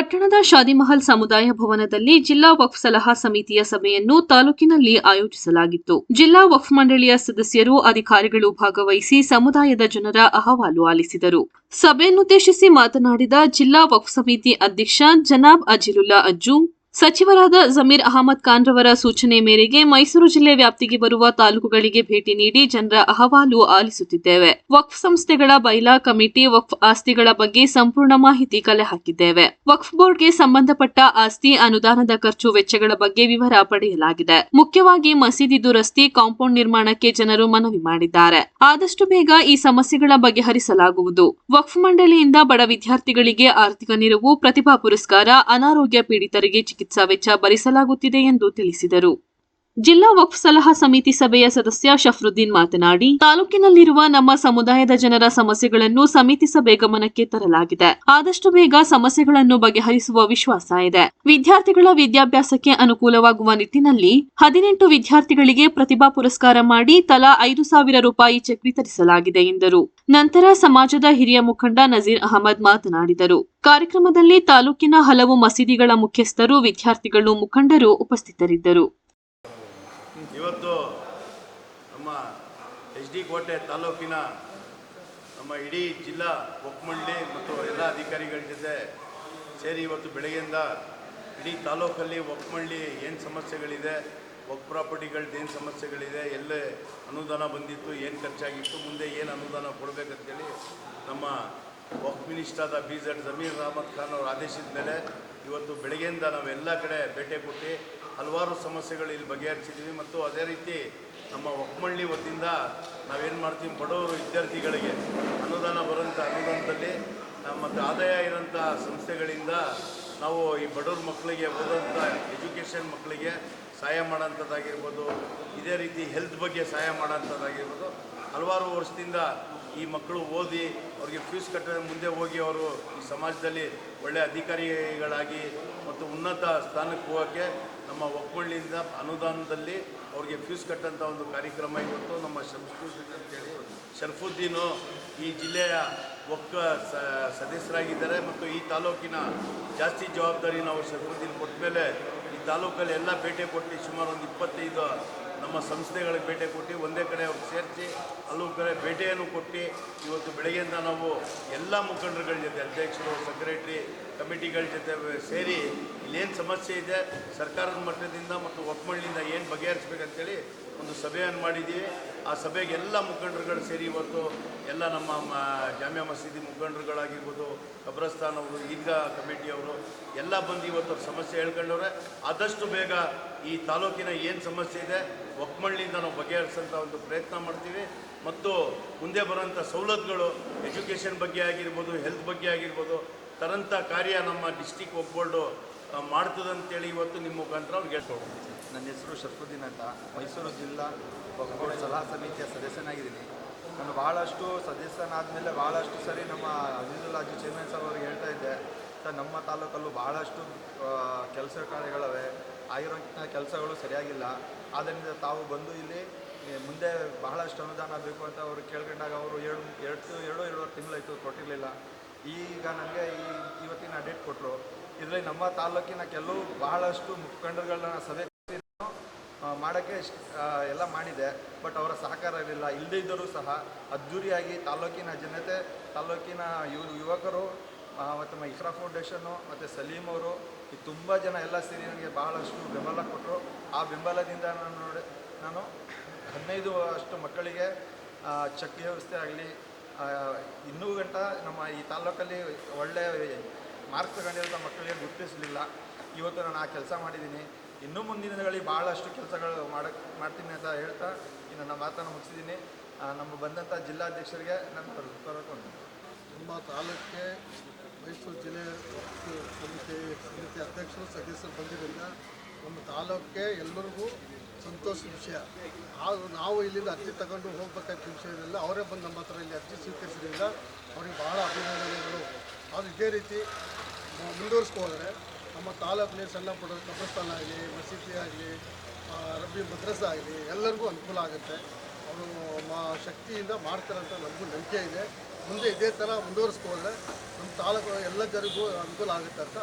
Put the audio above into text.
ಪಟ್ಟಣದ ಶಾದಿಮಹಲ್ ಸಮುದಾಯ ಭವನದಲ್ಲಿ ಜಿಲ್ಲಾ ವಕ್ಫ್ ಸಲಹಾ ಸಮಿತಿಯ ಸಭೆಯನ್ನು ತಾಲೂಕಿನಲ್ಲಿ ಆಯೋಜಿಸಲಾಗಿತ್ತು. ಜಿಲ್ಲಾ ವಕ್ಫ್ ಮಂಡಳಿಯ ಸದಸ್ಯರು, ಅಧಿಕಾರಿಗಳು ಭಾಗವಹಿಸಿ ಸಮುದಾಯದ ಜನರ ಅಹವಾಲು ಆಲಿಸಿದರು. ಸಭೆಯನ್ನುದ್ದೇಶಿಸಿ ಮಾತನಾಡಿದ ಜಿಲ್ಲಾ ವಕ್ಫ್ ಸಮಿತಿ ಅಧ್ಯಕ್ಷ ಜನಾಬ್ ಅಜಿಲುಲ್ಲಾ ಅಜ್ಜು ಸಚಿವರಾದ ಜಮೀರ್ ಅಹಮದ್ ಖಾನ್ ರವರ ಸೂಚನೆ ಮೇರೆಗೆ ಮೈಸೂರು ಜಿಲ್ಲೆ ವ್ಯಾಪ್ತಿಗೆ ಬರುವ ತಾಲೂಕುಗಳಿಗೆ ಭೇಟಿ ನೀಡಿ ಜನರ ಅಹವಾಲು ಆಲಿಸುತ್ತಿದ್ದೇವೆ. ವಕ್ಫ್ ಸಂಸ್ಥೆಗಳ ಬೈಲಾ ಕಮಿಟಿ ವಕ್ಫ್ ಆಸ್ತಿಗಳ ಬಗ್ಗೆ ಸಂಪೂರ್ಣ ಮಾಹಿತಿ ಕಲೆ ಹಾಕಿದ್ದೇವೆ. ವಕ್ಫ್ ಬೋರ್ಡ್ಗೆ ಸಂಬಂಧಪಟ್ಟ ಆಸ್ತಿ ಅನುದಾನದ ಖರ್ಚು ವೆಚ್ಚಗಳ ಬಗ್ಗೆ ವಿವರ ಪಡೆಯಲಾಗಿದೆ. ಮುಖ್ಯವಾಗಿ ಮಸೀದಿ ದುರಸ್ತಿ, ಕಾಂಪೌಂಡ್ ನಿರ್ಮಾಣಕ್ಕೆ ಜನರು ಮನವಿ ಮಾಡಿದ್ದಾರೆ. ಆದಷ್ಟು ಬೇಗ ಈ ಸಮಸ್ಯೆಗಳ ಬಗೆಹರಿಸಲಾಗುವುದು. ವಕ್ಫ್ ಮಂಡಳಿಯಿಂದ ಬಡ ವಿದ್ಯಾರ್ಥಿಗಳಿಗೆ ಆರ್ಥಿಕ ನೆರವು, ಪ್ರತಿಭಾ ಪುರಸ್ಕಾರ, ಅನಾರೋಗ್ಯ ಪೀಡಿತರಿಗೆ ಚಿಕಿತ್ಸಾ ವೆಚ್ಚ ಭರಿಸಲಾಗುತ್ತಿದೆ ಎಂದು ತಿಳಿಸಿದರು. ಜಿಲ್ಲಾ ವಕ್ಫ್ ಸಲಹಾ ಸಮಿತಿ ಸಭೆಯ ಸದಸ್ಯ ಶಫ್ರುದ್ದೀನ್ ಮಾತನಾಡಿ, ತಾಲೂಕಿನಲ್ಲಿರುವ ನಮ್ಮ ಸಮುದಾಯದ ಜನರ ಸಮಸ್ಯೆಗಳನ್ನು ಸಮಿತಿ ಸಭೆ ಗಮನಕ್ಕೆ ತರಲಾಗಿದೆ. ಆದಷ್ಟು ಬೇಗ ಸಮಸ್ಯೆಗಳನ್ನು ಬಗೆಹರಿಸುವ ವಿಶ್ವಾಸ ಇದೆ. ವಿದ್ಯಾರ್ಥಿಗಳ ವಿದ್ಯಾಭ್ಯಾಸಕ್ಕೆ ಅನುಕೂಲವಾಗುವ ನಿಟ್ಟಿನಲ್ಲಿ ಹದಿನೆಂಟು ವಿದ್ಯಾರ್ಥಿಗಳಿಗೆ ಪ್ರತಿಭಾ ಪುರಸ್ಕಾರ ಮಾಡಿ ತಲಾ ಐದು ಸಾವಿರ ರೂಪಾಯಿ ಚೆಕ್ ವಿತರಿಸಲಾಗಿದೆ ಎಂದರು. ನಂತರ ಸಮಾಜದ ಹಿರಿಯ ಮುಖಂಡ ನಜೀರ್ ಅಹಮದ್ ಮಾತನಾಡಿದರು. ಕಾರ್ಯಕ್ರಮದಲ್ಲಿ ತಾಲೂಕಿನ ಹಲವು ಮಸೀದಿಗಳ ಮುಖ್ಯಸ್ಥರು, ವಿದ್ಯಾರ್ಥಿಗಳು, ಮುಖಂಡರು ಉಪಸ್ಥಿತರಿದ್ದರು. ಇವತ್ತು ನಮ್ಮ ಎಚ್ ಡಿ ಕೋಟೆ ತಾಲೂಕಿನ ನಮ್ಮ ಇಡೀ ಜಿಲ್ಲಾ ಒಕ್ಕಮಂಡಳಿ ಮತ್ತು ಎಲ್ಲ ಅಧಿಕಾರಿಗಳ ಜೊತೆ ಸೇರಿ ಇವತ್ತು ಬೆಳಗ್ಗೆಯಿಂದ ಇಡೀ ತಾಲೂಕಲ್ಲಿ ಒಕ್ಕಮಂಡಳಿ ಏನು ಸಮಸ್ಯೆಗಳಿದೆ ಒಕ್ ಪ್ರಾಪರ್ಟಿಗಳ್ದು ಏನು ಸಮಸ್ಯೆಗಳಿದೆ, ಎಲ್ಲೇ ಅನುದಾನ ಬಂದಿತ್ತು, ಏನು ಖರ್ಚಾಗಿತ್ತು, ಮುಂದೆ ಏನು ಅನುದಾನ ಕೊಡಬೇಕಂತೇಳಿ ನಮ್ಮ ವಕ್ minister B Z Zameer Ahmed Khan ಅವರು ಆದೇಶದ ಮೇಲೆ ಇವತ್ತು ಬೆಳಗ್ಗೆಯಿಂದ ನಾವೆಲ್ಲ ಕಡೆ ಭೇಟಿ ಕೊಟ್ಟು ಹಲವಾರು ಸಮಸ್ಯೆಗಳು ಇಲ್ಲಿ ಬಗೆಹರಿಸಿದ್ದೀವಿ ಮತ್ತು ಅದೇ ರೀತಿ ನಮ್ಮ ಒಕ್ಕಮಳ್ಳಿ ವತಿಯಿಂದ ನಾವೇನು ಮಾಡ್ತೀವಿ, ಬಡವರು ವಿದ್ಯಾರ್ಥಿಗಳಿಗೆ ಅನುದಾನ ಬರೋಂಥ ಅನುದಾನದಲ್ಲಿ ಮತ್ತು ಆದಾಯ ಇರೋಂಥ ಸಂಸ್ಥೆಗಳಿಂದ ನಾವು ಈ ಬಡವ್ರ ಮಕ್ಕಳಿಗೆ ಓದೋಂಥ ಎಜುಕೇಷನ್ ಮಕ್ಕಳಿಗೆ ಸಹಾಯ ಮಾಡೋಂಥದ್ದಾಗಿರ್ಬೋದು ಇದೇ ರೀತಿ ಹೆಲ್ತ್ ಬಗ್ಗೆ ಸಹಾಯ ಮಾಡೋಂಥದ್ದಾಗಿರ್ಬೋದು ಹಲವಾರು ವರ್ಷದಿಂದ ಈ ಮಕ್ಕಳು ಓದಿ ಅವ್ರಿಗೆ ಫೀಸ್ ಕಟ್ಟದ ಮುಂದೆ ಹೋಗಿ ಅವರು ಈ ಸಮಾಜದಲ್ಲಿ ಒಳ್ಳೆಯ ಅಧಿಕಾರಿಗಳಾಗಿ ಮತ್ತು ಉನ್ನತ ಸ್ಥಾನಕ್ಕೆ ಹೋಗೋಕ್ಕೆ ನಮ್ಮ ಒಕ್ಕಳ್ಳಿಯಿಂದ ಅನುದಾನದಲ್ಲಿ ಅವ್ರಿಗೆ ಫೀಸ್ ಕಟ್ಟಂಥ ಒಂದು ಕಾರ್ಯಕ್ರಮ ಇವತ್ತು ನಮ್ಮ ಅಂತೇಳಿ ಶರ್ಫುದ್ದೀನು ಈ ಜಿಲ್ಲೆಯ ಒಕ್ಕ ಸದಸ್ಯರಾಗಿದ್ದಾರೆ ಮತ್ತು ಈ ತಾಲೂಕಿನ ಜಾಸ್ತಿ ಜವಾಬ್ದಾರಿ ನಾವು ಶರ್ಫುದ್ದೀನ್ ಕೊಟ್ಟ ಮೇಲೆ ತಾಲೂಕಲ್ಲಿ ಎಲ್ಲ ಭೇಟಿ ಕೊಟ್ಟು ಸುಮಾರು ಒಂದು ಇಪ್ಪತ್ತೈದು ನಮ್ಮ ಸಂಸ್ಥೆಗಳಿಗೆ ಭೇಟಿ ಕೊಟ್ಟು ಒಂದೇ ಕಡೆ ಅವ್ರಿಗೆ ಸೇರಿಸಿ ಅಲ್ಲೂ ಕಡೆ ಭೇಟಿಯನ್ನು ಕೊಟ್ಟು ಇವತ್ತು ಬೆಳಗ್ಗೆಯಿಂದ ನಾವು ಎಲ್ಲ ಮುಖಂಡರುಗಳ ಜೊತೆ ಅಧ್ಯಕ್ಷರು ಸೆಕ್ರೆಟ್ರಿ ಕಮಿಟಿಗಳ ಜೊತೆ ಸೇರಿ ಇಲ್ಲೇನು ಸಮಸ್ಯೆ ಇದೆ, ಸರ್ಕಾರದ ಮಟ್ಟದಿಂದ ಮತ್ತು ಒಕ್ಕಮಳ್ಳಿಯಿಂದ ಏನು ಬಗೆಹರಿಸ್ಬೇಕಂತೇಳಿ ಒಂದು ಸಭೆಯನ್ನು ಮಾಡಿದ್ದೀವಿ. ಆ ಸಭೆಗೆ ಎಲ್ಲ ಮುಖಂಡರುಗಳು ಸೇರಿ ಇವತ್ತು ಎಲ್ಲ ನಮ್ಮ ಜಾಮಿಯಾ ಮಸೀದಿ ಮುಖಂಡರುಗಳಾಗಿರ್ಬೋದು, ಕಬ್ರಸ್ತಾನ್ ಅವರು, ಈದ್ಗಾ ಕಮಿಟಿಯವರು ಎಲ್ಲ ಬಂದು ಇವತ್ತು ಸಮಸ್ಯೆ ಹೇಳ್ಕೊಂಡವ್ರೆ. ಆದಷ್ಟು ಬೇಗ ಈ ತಾಲೂಕಿನ ಏನು ಸಮಸ್ಯೆ ಇದೆ ಒಕ್ಕಮಳ್ಳಿಯಿಂದ ನಾವು ಬಗೆಹರಿಸೋಂಥ ಒಂದು ಪ್ರಯತ್ನ ಮಾಡ್ತೀವಿ. ಮತ್ತು ಮುಂದೆ ಬರೋಂಥ ಸವಲತ್ತುಗಳು ಎಜುಕೇಷನ್ ಬಗ್ಗೆ ಆಗಿರ್ಬೋದು, ಹೆಲ್ತ್ ಬಗ್ಗೆ ಆಗಿರ್ಬೋದು ತರಂಥ ಕಾರ್ಯ ನಮ್ಮ ಡಿಸ್ಟಿಕ್ ಒಗ್ಬೋರ್ಡು ಮಾಡ್ತದಂತೇಳಿ ಇವತ್ತು ನಿಮ್ಮ ಮುಖಾಂತರ ಅವ್ರಿಗೆ ಹೇಳ್ಕೊಡ್ತೀವಿ ನನ್ನ ಹೆಸರು ಶರ್ಫುದ್ದೀನ್ ಅಂತ. ಮೈಸೂರು ಜಿಲ್ಲಾ ಒಕ್ಕೂಟ ಸಲಹಾ ಸಮಿತಿಯ ಸದಸ್ಯನಾಗಿದ್ದೀನಿ. ನಾನು ಭಾಳಷ್ಟು ಸದಸ್ಯನಾದ ಮೇಲೆ ಭಾಳಷ್ಟು ಸರಿ ನಮ್ಮ ಅಜೀಜುಲ್ ಅಜಿ ಚೇರ್ಮನ್ ಸರ್ ಅವ್ರಿಗೆ ಹೇಳ್ತಾ ಇದ್ದೆ ನಮ್ಮ ತಾಲೂಕಲ್ಲೂ ಭಾಳಷ್ಟು ಕೆಲಸ ಕಾರ್ಯಗಳವೆ. ಆಗಿರೋಂಥ ಕೆಲಸಗಳು ಸರಿಯಾಗಿಲ್ಲ. ಆದ್ದರಿಂದ ತಾವು ಬಂದು ಇಲ್ಲಿ ಮುಂದೆ ಬಹಳಷ್ಟು ಅನುದಾನ ಬೇಕು ಅಂತ ಅವರು ಕೇಳ್ಕೊಂಡಾಗ ಅವರು ಎರಡು ಎರಡು ಎರಡು ಎರಡೂವರೆ ತಿಂಗಳಾಯಿತು ಕೊಟ್ಟಿರಲಿಲ್ಲ. ಈಗ ನನಗೆ ಈ ಇವತ್ತಿನ ಡೇಟ್ ಕೊಟ್ಟರು ಇದರಲ್ಲಿ ನಮ್ಮ ತಾಲೂಕಿನ ಕೆಲವು ಬಹಳಷ್ಟು ಮುಖಂಡರುಗಳನ್ನ ಸಭೆ ಮಾಡೋಕ್ಕೆ ಎಲ್ಲ ಮಾಡಿದೆ. ಬಟ್ ಅವರ ಸಹಕಾರ ಇರಲಿಲ್ಲ. ಇಲ್ಲದೇ ಇದ್ದರೂ ಸಹ ಅದ್ಧೂರಿಯಾಗಿ ತಾಲೂಕಿನ ಜನತೆ, ತಾಲೂಕಿನ ಯುವ, ಯುವಕರು ಮತ್ತು ಇಕ್ರಾ ಫೌಂಡೇಶನ್ನು ಮತ್ತು ಸಲೀಂ ಅವರು ಈ ತುಂಬ ಜನ ಎಲ್ಲ ಸೇರಿ ನನಗೆ ಬಹಳಷ್ಟು ಬೆಂಬಲ ಕೊಟ್ಟರು ಆ ಬೆಂಬಲದಿಂದ ನಾನು ನೋಡಿ, ನಾನು ಹದಿನೈದು ಅಷ್ಟು ಮಕ್ಕಳಿಗೆ ಚೆಕ್ ವ್ಯವಸ್ಥೆ ಆಗಲಿ ಇನ್ನೂ ಗಂಟ ನಮ್ಮ ಈ ತಾಲೂಕಲ್ಲಿ ಒಳ್ಳೆಯ ಮಾರ್ಕ್ಸ್ ತಗೊಂಡಿರೋಂಥ ಮಕ್ಕಳಿಗೆ ಗುರುತಿಸಲಿಲ್ಲ. ಇವತ್ತು ನಾನು ಆ ಕೆಲಸ ಮಾಡಿದ್ದೀನಿ. ಇನ್ನೂ ಮುಂದಿನ ದಿನಗಳಲ್ಲಿ ಭಾಳಷ್ಟು ಕೆಲಸಗಳು ಮಾಡಕ್ಕೆ ಮಾಡ್ತೀನಿ ಅಂತ ಹೇಳ್ತಾ ಇನ್ನು ನನ್ನ ಮಾತನ್ನು ಮುಗಿಸಿದ್ದೀನಿ. ನಮ್ಮ ಬಂದಂಥ ಜಿಲ್ಲಾಧ್ಯಕ್ಷರಿಗೆ ನಾನು ಕರ್ಕೊಂಡು ನಿಮ್ಮ ತಾಲೂಕಿಗೆ ಮೈಸೂರು ಜಿಲ್ಲೆ ಸಮಿತಿ ಸಮಿತಿ ಅಧ್ಯಕ್ಷರು ಸದಸ್ಯರು ಬಂದಿದ್ದರಿಂದ ನಮ್ಮ ತಾಲೂಕಿಗೆ ಎಲ್ಲರಿಗೂ ಸಂತೋಷದ ವಿಷಯ. ಆದರೂ ನಾವು ಇಲ್ಲಿಂದ ಅರ್ಜಿ ತಗೊಂಡು ಹೋಗ್ಬೇಕಾದ ಇರಲಿಲ್ಲ ಅವರೇ ಬಂದು ನಮ್ಮ ಹತ್ರ ಇಲ್ಲಿ ಅರ್ಜಿ ಸ್ವೀಕರಿಸಿದ್ರಿಂದ ಅವ್ರಿಗೆ ಬಹಳ ಅಭಿನಂದನೆಗಳು. ಅದು ಇದೇ ರೀತಿ ಮುಂದುವರಿಸ್ಕೋದ್ರೆ ನಮ್ಮ ತಾಲೂಕಿನ ಸಣ್ಣ ಪುಟ್ಟ ಕಬ್ರಸ್ಥಾನ ಆಗಲಿ, ಮಸೀದಿ ಆಗಲಿ ರಬ್ಬಿ ಮದ್ರಸ ಆಗಲಿ ಎಲ್ಲರಿಗೂ ಅನುಕೂಲ ಆಗುತ್ತೆ. ಅವರು ಮಾ ಶಕ್ತಿಯಿಂದ ಮಾಡ್ತಾರಂತ ನಮಗೂ ನಂಬಿಕೆ ಇದೆ. ಮುಂದೆ ಇದೇ ಥರ ಮುಂದುವರಿಸ್ಕೋದ್ರೆ ನಮ್ಮ ತಾಲೂಕು ಎಲ್ಲ ಜನರಿಗೂ ಅನುಕೂಲ ಆಗುತ್ತೆ ಅಂತ